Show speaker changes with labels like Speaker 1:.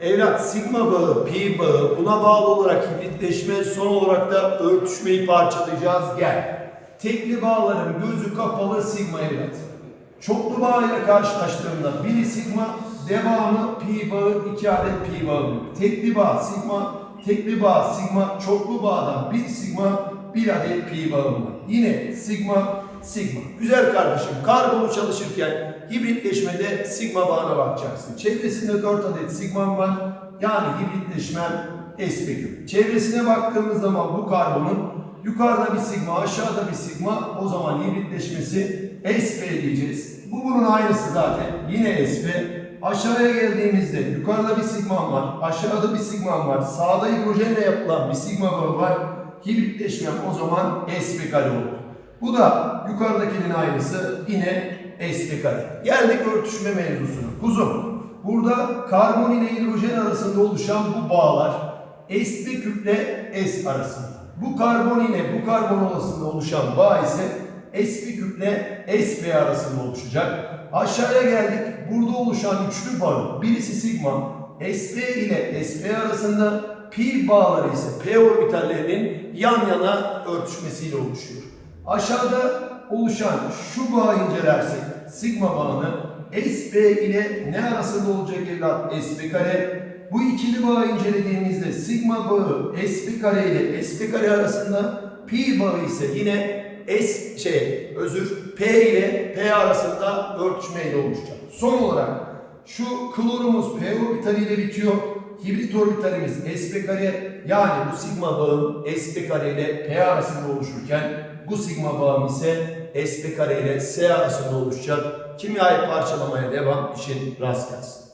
Speaker 1: Evlat sigma bağı, pi bağı buna bağlı olarak hibritleşme son olarak da örtüşmeyi parçalayacağız. Gel. Tekli bağların gözü kapalı sigma evlat. Çoklu bağ ile karşılaştığında biri sigma, devamı pi bağı, iki adet pi bağı. Tekli bağ sigma, tekli bağ sigma, çoklu bağdan bir sigma, bir adet pi bağı. Yine sigma, sigma. Güzel kardeşim, karbonu çalışırken hibritleşmede sigma bağına bakacaksın. Çevresinde 4 adet sigma var. Yani hibritleşmem espeküm. Çevresine baktığımız zaman bu karbonun yukarıda bir sigma, aşağıda bir sigma o zaman hibritleşmesi sp diyeceğiz. Bu bunun aynısı zaten. Yine sp. Aşağıya geldiğimizde yukarıda bir sigma var, aşağıda bir sigma var, sağda hidrojenle yapılan bir sigma var. Hibritleşmem o zaman sp kare olur. Bu da yukarıdakinin aynısı yine sp kare. Geldik örtüşme mevzusuna. Kuzum, burada karbon ile hidrojen arasında oluşan bu bağlar sp küple s arasında. Bu karbon ile bu karbon arasında oluşan bağ ise sp küple sp arasında oluşacak. Aşağıya geldik. Burada oluşan üçlü bağ birisi sigma, sp ile sp arasında pi bağları ise p orbitallerinin yan yana örtüşmesiyle oluşuyor. Aşağıda oluşan şu bağı incelersek sigma bağını sp ile ne arasında olacak evlat sp kare bu ikili bağı incelediğimizde sigma bağı sp kare ile sp kare arasında pi bağı ise yine s şey özür p ile p arasında örtüşmeyle oluşacak. Son olarak şu klorumuz p orbitaliyle bitiyor. Hibrit orbitalimiz sp kare yani bu sigma bağım sp kare ile p arasında oluşurken bu sigma bağım ise sp kare ile s arasında oluşacak. Kimyayı parçalamaya devam işin rast gelsin.